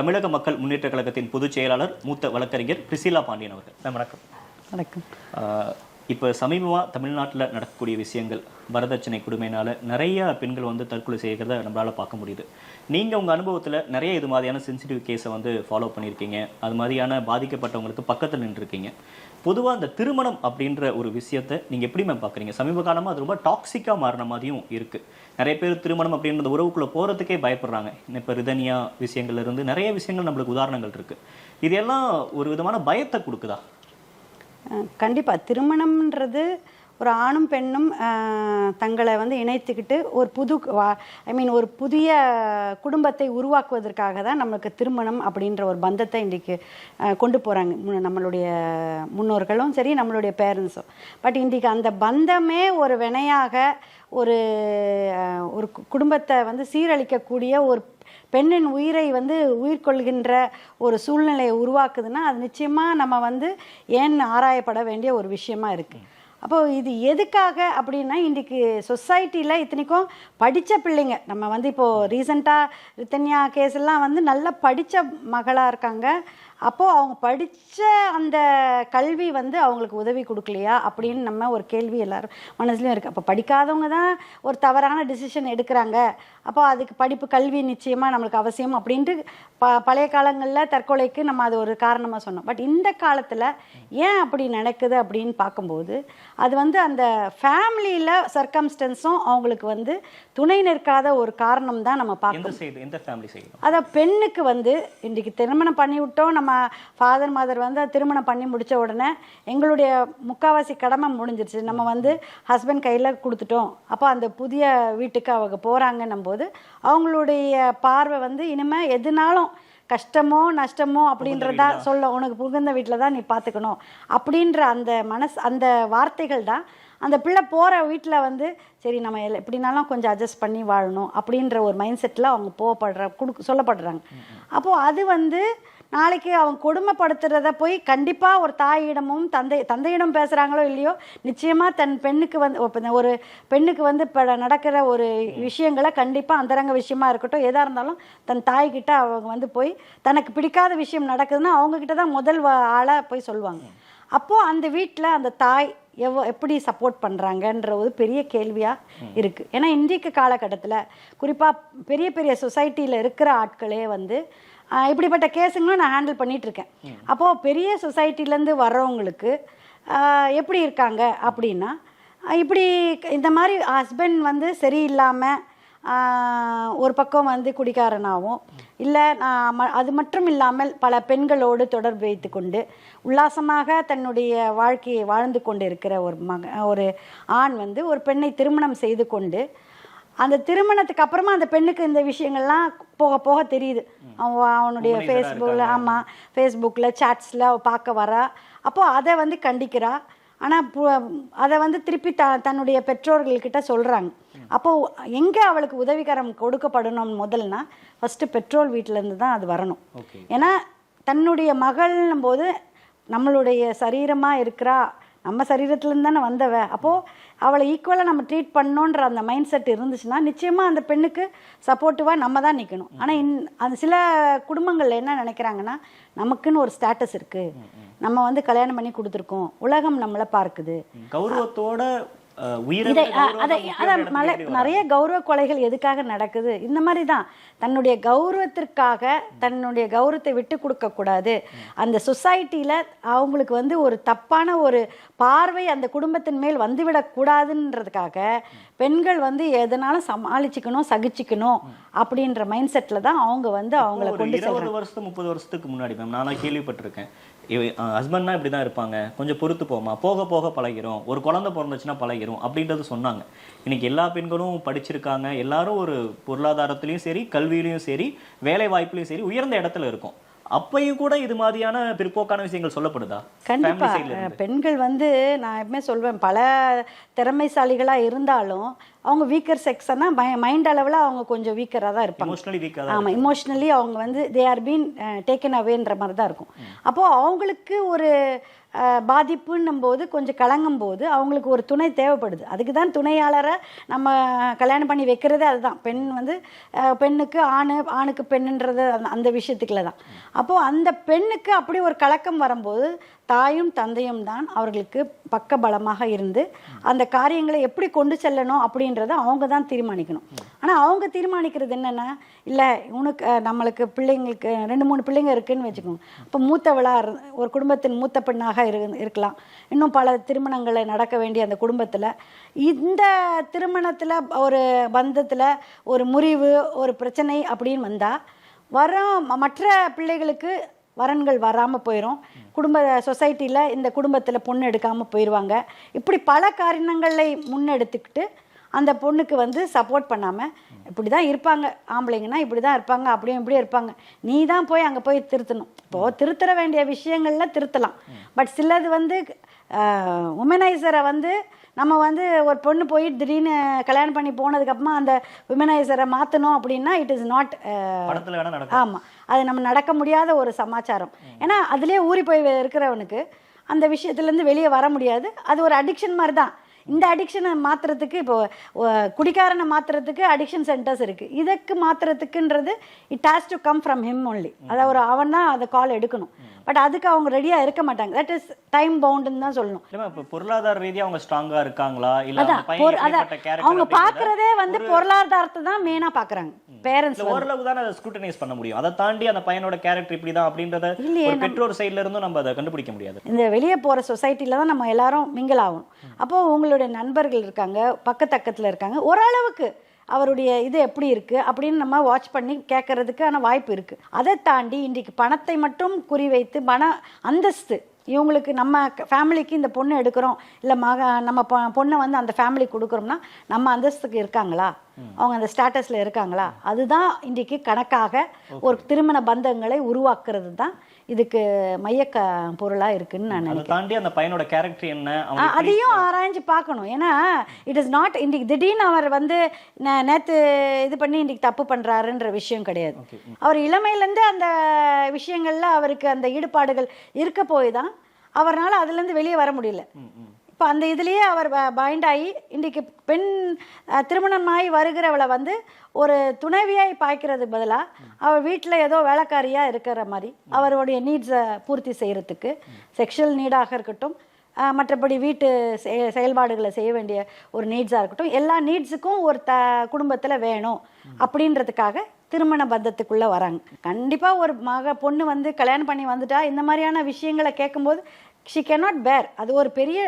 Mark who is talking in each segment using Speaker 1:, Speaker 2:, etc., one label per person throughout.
Speaker 1: தமிழக மக்கள் முன்னேற்ற கழகத்தின் பொதுச் செயலாளர் மூத்த வழக்கறிஞர் பிரிசிலா பாண்டியன் அவர்கள். வணக்கம்.
Speaker 2: வணக்கம்.
Speaker 1: இப்போ சமீபமாக தமிழ்நாட்டில் நடக்கக்கூடிய விஷயங்கள் வரதட்சணை கொடுமைனால் நிறைய பெண்கள் வந்து தற்கொலை செய்கிறத நம்மளால் பார்க்க முடியுது. நீங்கள் உங்கள் அனுபவத்தில் நிறைய இது மாதிரியான சென்சிட்டிவ் கேஸை வந்து ஃபாலோ பண்ணியிருக்கீங்க. அது மாதிரியான பாதிக்கப்பட்டவங்களுக்கு பக்கத்தில் நின்றுருக்கீங்க. பொதுவாக இந்த திருமணம் அப்படின்ற ஒரு விஷயத்தை நீங்கள் எப்படி மேம் பார்க்குறீங்க? சமீப காலமாக அது ரொம்ப டாக்ஸிக்காக மாறின மாதிரியும் இருக்குது நிறைய பேர் திருமணம் அப்படின்ற உறவுக்குள்ளே போகிறதுக்கே பயப்படுறாங்க. இப்போ ரிதனியா விஷயங்கள்லேருந்து நிறைய விஷயங்கள் நம்மளுக்கு உதாரணங்கள் இருக்குது இதெல்லாம் ஒரு விதமான பயத்தை கொடுக்குதா?
Speaker 2: கண்டிப்பாக திருமணம்ன்றது ஒரு ஆணும் பெண்ணும் தங்களை வந்து இணைத்துக்கிட்டு ஒரு புது ஐ மீன் ஒரு புதிய குடும்பத்தை உருவாக்குவதற்காக தான் நம்மளுக்கு திருமணம் அப்படின்ற ஒரு பந்தத்தை இன்றைக்கு கொண்டு போகிறாங்க நம்மளுடைய முன்னோர்களும் சரி நம்மளுடைய பேரண்ட்ஸும் பட் இன்றைக்கு அந்த பந்தமே ஒரு வினையாக ஒரு ஒரு குடும்பத்தை வந்து சீரழிக்கக்கூடிய ஒரு பெண்ணின் உயிரை வந்து உயிர் கொள்கின்ற ஒரு சூழ்நிலையை உருவாக்குதுன்னா அது நிச்சயமாக நம்ம வந்து ஏன் ஆராயப்பட வேண்டிய ஒரு விஷயமா இருக்குது அப்போ இது எதுக்காக அப்படின்னா இன்றைக்கு சொசைட்டியில் இத்தனைக்கும் படித்த பிள்ளைங்க நம்ம வந்து இப்போது ரீசண்டாக ரித்தன்யா கேஸ் எல்லாம் வந்து நல்லா படித்த மகளாக இருக்காங்க. அப்போது அவங்க படித்த அந்த கல்வி வந்து அவங்களுக்கு உதவி கொடுக்கலையா அப்படின்னு நம்ம ஒரு கேள்வி எல்லாரும் மனசுலையும் இருக்குது அப்போ படிக்காதவங்க தான் ஒரு தவறான டிசிஷன் எடுக்கிறாங்க. அப்போ அதுக்கு படிப்பு கல்வி நிச்சயமாக நம்மளுக்கு அவசியம் அப்படின்ட்டு ப பழைய காலங்களில் தற்கொலைக்கு நம்ம அது ஒரு காரணமாக சொன்னோம். பட் இந்த காலத்தில் ஏன் அப்படி நடக்குது அப்படின்னு பார்க்கும்போது அது வந்து அந்த ஃபேமிலியில் சர்க்கம்ஸ்டன்ஸும் அவங்களுக்கு வந்து துணை நிற்காத ஒரு காரணம் தான் நம்ம பார்க்கணும். அதை பெண்ணுக்கு வந்து இன்றைக்கி திருமணம் பண்ணி விட்டோம் நம்ம ஃபாதர் மதர் வந்து திருமணம் பண்ணி முடிச்ச உடனே எங்களுடைய முக்காவாசி கடமை முடிஞ்சிருச்சு. நம்ம வந்து ஹஸ்பண்ட் கையில் கொடுத்துட்டோம். அப்போ அந்த புதிய வீட்டுக்கு அவங்க போகிறாங்கன்னும் போது அவங்களுடைய பார்வை வந்து இனிமேல் எதுனாலும் கஷ்டமோ நஷ்டமோ அப்படின்றதா சொல்ல உனக்கு புகுந்த வீட்டில் தான் நீ பார்த்துக்கணும் அப்படின்ற அந்த மனசு அந்த வார்த்தைகள் தான் அந்த பிள்ளை போகிற வீட்டில் வந்து சரி நம்ம எப்படினாலும் கொஞ்சம் அட்ஜஸ்ட் பண்ணி வாழணும் அப்படின்ற ஒரு மைண்ட் செட்டில் அவங்க போகப்படுற கொடுக்க சொல்லப்படுறாங்க. அப்போது அது வந்து நாளைக்கு அவங்க கொடுமைப்படுத்துறத போய் கண்டிப்பாக ஒரு தாயிடமும் தந்தை தந்தையிடம் பேசுகிறாங்களோ இல்லையோ நிச்சயமாக தன் பெண்ணுக்கு வந்து ஒரு பெண்ணுக்கு வந்து இப்போ நடக்கிற ஒரு விஷயங்களை கண்டிப்பாக அந்தரங்க விஷயமா இருக்கட்டும். எதாக இருந்தாலும் தன் தாய்கிட்ட அவங்க வந்து போய் தனக்கு பிடிக்காத விஷயம் நடக்குதுன்னா அவங்கக்கிட்ட தான் முதல் ஆளாக போய் சொல்லுவாங்க. அப்போது அந்த வீட்டில் அந்த தாய் எவ்வளோ எப்படி சப்போர்ட் பண்ணுறாங்கன்ற ஒரு பெரிய கேள்வியாக இருக்குது ஏன்னா இன்றைக்கு காலகட்டத்தில் குறிப்பாக பெரிய பெரிய சொசைட்டியில் இருக்கிற ஆட்களே வந்து இப்படிப்பட்ட கேஸுங்களும் நான் ஹேண்டில் பண்ணிட்டு இருக்கேன் அப்போது பெரிய சொசைட்டிலேருந்து வர்றவங்களுக்கு எப்படி இருக்காங்க அப்படின்னா இப்படி இந்த மாதிரி ஹஸ்பண்ட் வந்து சரியில்லாமல் ஒரு பக்கம் வந்து குடிகாரனாகவும் இல்லை அது மட்டும் இல்லாமல் பல பெண்களோடு தொடர்பு வைத்து கொண்டு உல்லாசமாக தன்னுடைய வாழ்க்கையை வாழ்ந்து கொண்டு இருக்கிற ஒரு மக ஒரு ஆண் வந்து ஒரு பெண்ணை திருமணம் செய்து கொண்டு அந்த திருமணத்துக்கு அப்புறமா அந்த பெண்ணுக்கு இந்த விஷயங்கள்லாம் போக போக தெரியுது. அவன் அவனுடைய ஃபேஸ்புக்கில். ஆமாம் ஃபேஸ்புக்கில் சாட்ஸில் பார்க்க வரா. அப்போது அதை வந்து கண்டிக்கிறா. ஆனால் அதை வந்து திருப்பி த தன்னுடைய பெற்றோர்கள்கிட்ட சொல்கிறாங்க அப்போது எங்கே அவளுக்கு உதவிகரம் கொடுக்கப்படணும் முதல்னா ஃபஸ்ட்டு பெற்றோர் வீட்டிலேருந்து தான் அது வரணும். ஏன்னா தன்னுடைய மகள்னும் போது நம்மளுடைய சரீரமாக இருக்கிறா நம்ம சரீரத்துலேருந்து தானே வந்தவ. அப்போது அவளை ஈக்குவலாக நம்ம ட்ரீட் பண்ணோன்ற அந்த மைண்ட் செட் இருந்துச்சுன்னா நிச்சயமாக அந்த பெண்ணுக்கு சப்போர்ட்டிவாக நம்ம தான் நிற்கணும் ஆனால் இன் அது சில குடும்பங்கள் என்ன நினைக்கிறாங்கன்னா நமக்குன்னு ஒரு ஸ்டேட்டஸ் இருக்குது நம்ம வந்து கல்யாணம் பண்ணி கொடுத்துருக்கோம். உலகம் நம்மளை பார்க்குது.
Speaker 1: கௌரவத்தோட
Speaker 2: இதை அதை மலை நிறைய கௌரவ கொலைகள் எதுக்காக நடக்குது? இந்த மாதிரி தான். தன்னுடைய கௌரவத்திற்காக தன்னுடைய கௌரவத்தை விட்டு கொடுக்க கூடாது. அந்த சொசைட்டியில் அவங்களுக்கு வந்து ஒரு தப்பான ஒரு பார்வை அந்த குடும்பத்தின் மேல் வந்துவிடக் கூடாதுன்றதுக்காக பெண்கள் வந்து எதனாலும் சமாளிச்சுக்கணும் சகிச்சுக்கணும் அப்படின்ற மைண்ட் செட்டில் தான் அவங்க வந்து அவங்கள கொண்டு
Speaker 1: இருபது
Speaker 2: செல்றாங்க.
Speaker 1: வருஷத்து முப்பது வருஷத்துக்கு முன்னாடி மேம் நானும் கேள்விப்பட்டிருக்கேன். ஹஸ்பண்ட்னா இப்படி தான் இருப்பாங்க. கொஞ்சம் பொறுத்து போமா போக போக பழகிரும். ஒரு குழந்தை பிறந்துச்சுன்னா பழகிரும். அப்படின்றது சொன்னாங்க. இன்னைக்கு எல்லா பெண்களும் படிச்சிருக்காங்க. எல்லாரும் ஒரு பொருளாதாரத்திலையும் சரி கல்வியிலையும் சரி வேலை வாய்ப்புலையும் சரி உயர்ந்த இடத்துல இருக்கும். அப்பையும் கூட இது மாதிரியான பிற்போக்கான விஷயங்கள் சொல்லப்படுதா?
Speaker 2: கண்டிப்பா.
Speaker 1: Family side ல இருந்து.
Speaker 2: பெண்கள் வந்து நான் எப்பவுமே சொல்வேன் பல திறமைசாலிகளா இருந்தாலும் அவங்க வீக்கர் செக்ஸ்னா மைண்ட் அளவில் அவங்க கொஞ்சம் வீக்கராக தான் இருப்பாங்க. ஆமாம் இமோஷ்னலி அவங்க வந்து தே ஆர் பீன் டேக்கன் அவேன்ற மாதிரி தான் இருக்கும். அப்போது அவங்களுக்கு ஒரு பாதிப்புன்னும் போது கொஞ்சம் கலங்கும் போது அவங்களுக்கு ஒரு துணை தேவைப்படுது. அதுக்கு தான் துணையாளரை நம்ம கல்யாணம் பண்ணி வைக்கிறதே அதுதான். பெண் வந்து பெண்ணுக்கு ஆணு ஆணுக்கு பெண்ணுன்றது அந்த- அந்த விஷயத்துக்குள்ள தான். அப்போது அந்த பெண்ணுக்கு அப்படி ஒரு கலக்கம் வரும்போது தாயும் தந்தையும் தான் அவர்களுக்கு பக்க பலமாக இருந்து அந்த காரியங்களை எப்படி கொண்டு செல்லணும் அப்படின்றத அவங்க தான் தீர்மானிக்கணும். ஆனால் அவங்க தீர்மானிக்கிறது என்னென்னா இல்லை உனக்கு நம்மளுக்கு பிள்ளைங்களுக்கு ரெண்டு மூணு பிள்ளைங்க இருக்குன்னு வச்சுக்கோங்க. இப்போ மூத்தவளாக இரு- ஒரு குடும்பத்தின் மூத்த பெண்ணாக இரு இருக்கலாம். இன்னும் பல திருமணங்களை நடக்க வேண்டிய அந்த குடும்பத்தில் இந்த திருமணத்தில் ஒரு பந்தத்தில் ஒரு முறிவு ஒரு பிரச்சனை அப்படின்னு வந்தால் வரும் மற்ற பிள்ளைகளுக்கு வரன்கள் வராமல் போயிடும் குடும்ப சொசைட்டியில் இந்த குடும்பத்தில் பொண்ணு எடுக்காமல் போயிடுவாங்க இப்படி பல காரணங்களை முன்னெடுத்துக்கிட்டு அந்த பொண்ணுக்கு வந்து சப்போர்ட் பண்ணாமல் இப்படி தான் இருப்பாங்க ஆம்பளைங்கன்னா இப்படி தான் இருப்பாங்க அப்படியும் இப்படியும் இருப்பாங்க. நீ தான் போய் அங்கே போய் திருத்தணும். இப்போது திருத்தர வேண்டிய விஷயங்கள்ல திருத்தலாம். பட் சிலது வந்து உமனைசரை வந்து நம்ம வந்து ஒரு பொண்ணு போய் திடீர்னு கல்யாணம் பண்ணி போனதுக்கப்புறமா அந்த விமனைசரை மாற்றணும் அப்படின்னா இட் இஸ் நாட் ஆமாம் அது நம்ம நடக்க முடியாத ஒரு சமாச்சாரம். ஏன்னா அதுலேயே ஊறி போய் இருக்கிறவனுக்கு அந்த விஷயத்துலேருந்து வெளியே வர முடியாது. அது ஒரு அடிக்ஷன் மாதிரி தான் இந்த அடிக்ஷனை மாற்றுறதுக்கு இப்போ அஹ், குடிகாரனை மாற்றுறதுக்கு அடிக்ஷன் சென்டர்ஸ் இருக்குது இதுக்கு மாற்றுறதுக்குன்றது it has to come from him only அதை ஒரு அவன் தான் அதை கால் எடுக்கணும். பட் அதுக்கு அவங்க ரெடியாக இருக்க மாட்டாங்க. தட் இஸ் டைம் பவுண்டுன்னு தான் சொல்லணும்.
Speaker 1: இப்போ பொருளாதார ரீதியா அவங்க ஸ்ட்ராங்கா இருக்காங்களா? இல்ல
Speaker 2: அதான் அவங்க பார்க்குறதே வந்து பொருளாதாரத்தை தான் மெயினாக பார்க்குறாங்க பேரண்ட்ஸ்
Speaker 1: ஓரளவு தான் அதை ஸ்க்ரூட்டனைஸ் பண்ண முடியும். அதை தாண்டி அந்த பையனோட கேரக்டர் இப்படிதான் அப்படின்றத
Speaker 2: இல்லையே,
Speaker 1: ஒரு பெற்றோர் சைடுல இருந்தும் நம்ம அதை கண்டுபிடிக்க முடியாது.
Speaker 2: இந்த வெளியே போகிற சொசைட்டியில் தான் நம்ம எல்லாரும் மிங்கிள் ஆகணும். அப்போது உங்களுடைய நண்பர்கள் இருக்காங்க பக்கத்தக்கத்தில் இருக்காங்க. ஓரளவுக்கு அவருடைய இது எப்படி இருக்குது அப்படின்னு நம்ம வாட்ச் பண்ணி கேட்கறதுக்கான வாய்ப்பு இருக்குது அதை தாண்டி இன்றைக்கு பணத்தை மட்டும் குறிவைத்து பண அந்தஸ்து இவங்களுக்கு நம்ம ஃபேமிலிக்கு இந்த பொண்ணு எடுக்கிறோம் இல்லை மக நம்ம பொ- பொண்ணை வந்து அந்த ஃபேமிலிக்கு கொடுக்குறோம்னா நம்ம அந்தஸ்துக்கு இருக்காங்களா? அவங்க அந்த ஸ்டேட்டஸில் இருக்காங்களா? அதுதான் இன்றைக்கு கணக்காக ஒரு திருமண பந்தங்களை உருவாக்குறது தான் இதுக்கு மைய க பொருளாக இருக்குன்னு நான் நினைக்கிறேன்.
Speaker 1: தாண்டி அந்த பையனோட கேரக்டர் என்ன?
Speaker 2: அதையும் ஆராய்ஞ்சு பார்க்கணும். ஏன்னா இட் இஸ் நாட் இன்னைக்கு திடீர்னு அவர் வந்து நே- நேத்து இது பண்ணி இன்னைக்கு தப்பு பண்றாருன்ற விஷயம் கிடையாது. அவர் இளமையிலேருந்து அந்த விஷயங்கள்ல அவருக்கு அந்த ஈடுபாடுகள் இருக்க போய் தான் அவரால் அதுலேருந்து வெளியே வர முடியல. இப்போ அந்த இதுலேயே அவர் பைண்ட் ஆகி இன்றைக்கு பெண் திருமணமாகி வருகிறவளை வந்து ஒரு துணைவியாய் பாய்க்கிறது பதிலாக அவள் வீட்டில் ஏதோ வேலைக்காரியாக இருக்கிற மாதிரி அவருடைய நீட்ஸை பூர்த்தி செய்கிறதுக்கு செக்ஷுவல் நீடாக இருக்கட்டும் மற்றபடி வீட்டு செயல்பாடுகளை செய்ய வேண்டிய ஒரு நீட்ஸாக இருக்கட்டும் எல்லா நீட்ஸுக்கும் ஒரு த குடும்பத்தில் வேணும் அப்படின்றதுக்காக திருமண பந்தத்துக்குள்ளே வராங்க. கண்டிப்பாக ஒரு மக பொண்ணு வந்து கல்யாணம் பண்ணி வந்துட்டா இந்த மாதிரியான விஷயங்களை கேட்கும்போது ஷி கேனாட் பேர் அது ஒரு பெரிய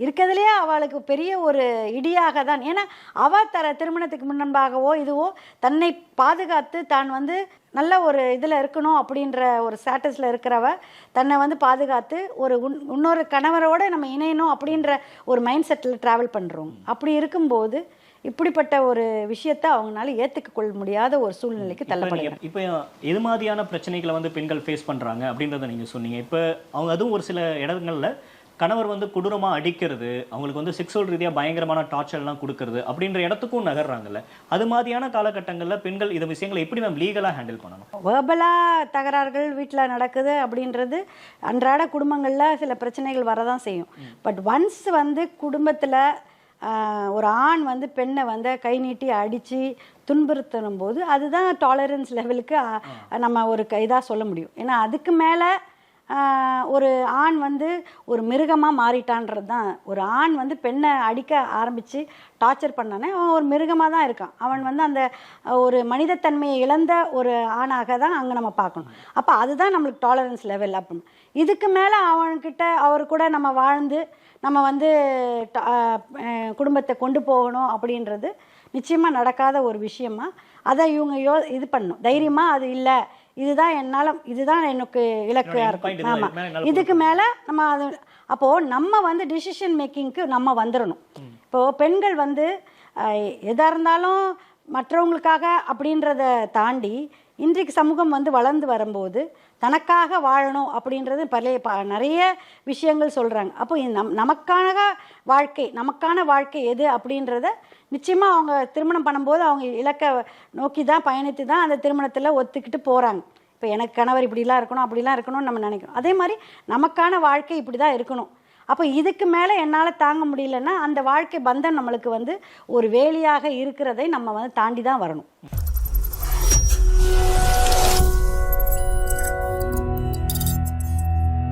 Speaker 2: இருக்கிறதுலையே அவளுக்கு பெரிய ஒரு இடியாக தான். ஏன்னா அவ தர திருமணத்துக்கு முன்பாகவோ இதுவோ தன்னை பாதுகாத்து தான் வந்து நல்ல ஒரு இதில் இருக்கணும் அப்படின்ற ஒரு ஸ்டேட்டஸில் இருக்கிறவ தன்னை வந்து பாதுகாத்து ஒரு உன்- இன்னொரு கணவரோடு நம்ம இணையணும் அப்படின்ற ஒரு மைண்ட் செட்டில் ட்ராவல் பண்ணுறோம் அப்படி இருக்கும்போது இப்படிப்பட்ட ஒரு விஷயத்தை அவங்களால ஏற்றுக்க கொள்ள முடியாத ஒரு சூழ்நிலைக்கு தள்ளப்படுகிறாங்க
Speaker 1: இப்ப எது மாதிரியான பிரச்சனைகளை வந்து பெண்கள் ஃபேஸ் பண்றாங்க அப்படின்றத நீங்க சொன்னீங்க. இப்ப அவங்க அதுவும் ஒரு சில இடங்கள்ல கணவர் வந்து கொடூரமா அடிக்கிறது அவங்களுக்கு வந்து செக்ஸுவல் ரீதியா பயங்கரமான டார்ச்சர் எல்லாம் கொடுக்கறது அப்படின்ற இடத்துக்கும் நகர்றாங்கல்ல. அது மாதிரியான காலகட்டங்கள்ல பெண்கள் இந்த விஷயங்களை எப்படி மேம் லீகலா ஹேண்டில் பண்ணணும்?
Speaker 2: வேர்பலாக தகராறுகள் வீட்டில் நடக்குது அப்படின்றது அன்றாட குடும்பங்களில் சில பிரச்சனைகள் வரதான் செய்யும். பட் ஒன்ஸ் வந்து குடும்பத்தில் ஒரு ஆண் வந்து பெண்ணை வந்து கை நீட்டி அடித்து துன்புறுத்தணும் போது அதுதான் டாலரன்ஸ் லெவலுக்கு நம்ம ஒரு இதாக சொல்ல முடியும். ஏன்னா அதுக்கு மேலே ஒரு ஆண் வந்து ஒரு மிருகமாக மாறிட்டான்றது தான் ஒரு ஆண் வந்து பெண்ணை அடிக்க ஆரம்பித்து டார்ச்சர் பண்ணானே அவன் ஒரு மிருகமாக தான் இருக்கான். அவன் வந்து அந்த ஒரு மனிதத்தன்மையை இழந்த ஒரு ஆணாக தான் அங்கே நம்ம பார்க்கணும். அப்போ அதுதான் நம்மளுக்கு டாலரன்ஸ் லெவல் அப்படின்னு. இதுக்கு மேலே அவன்கிட்ட அவர் கூட நம்ம வாழ்ந்து நம்ம வந்து குடும்பத்தை கொண்டு போகணும் அப்படின்றது நிச்சயமாக நடக்காத ஒரு விஷயமா. அதை இவங்க யோ இது பண்ணணும் தைரியமாக அது இல்லை. இதுதான் என்னால் இதுதான் எனக்கு இலக்காக இருக்கும். ஆமாம்
Speaker 1: இதுக்கு மேல என்னால
Speaker 2: இதுக்கு மேலே நம்ம அது அப்போது நம்ம வந்து டிசிஷன் மேக்கிங்க்கு நம்ம வந்துடணும் இப்போது பெண்கள் வந்து எதாக இருந்தாலும் மற்றவங்களுக்காக அப்படின்றத தாண்டி இன்றைக்கு சமூகம் வந்து வளர்ந்து வரும்போது தனக்காக வாழணும் அப்படின்றது பழைய ப நிறைய விஷயங்கள் சொல்கிறாங்க அப்போ நம் நமக்கான வாழ்க்கை நமக்கான வாழ்க்கை எது அப்படின்றத நிச்சயமாக அவங்க திருமணம் பண்ணும்போது அவங்க இலக்கை நோக்கி தான் பயணித்து தான் அந்த திருமணத்தில் ஒத்துக்கிட்டு போகிறாங்க இப்போ எனக்கு கணவர் இப்படிலாம் இருக்கணும் அப்படிலாம் இருக்கணும்னு நம்ம நினைக்கிறோம். அதே மாதிரி நமக்கான வாழ்க்கை இப்படி தான் இருக்கணும். அப்போ இதுக்கு மேலே என்னால் தாங்க முடியலன்னா அந்த வாழ்க்கை பந்தம் நம்மளுக்கு வந்து ஒரு வேலியாக இருக்கிறதை நம்ம வந்து தாண்டி தான் வரணும்.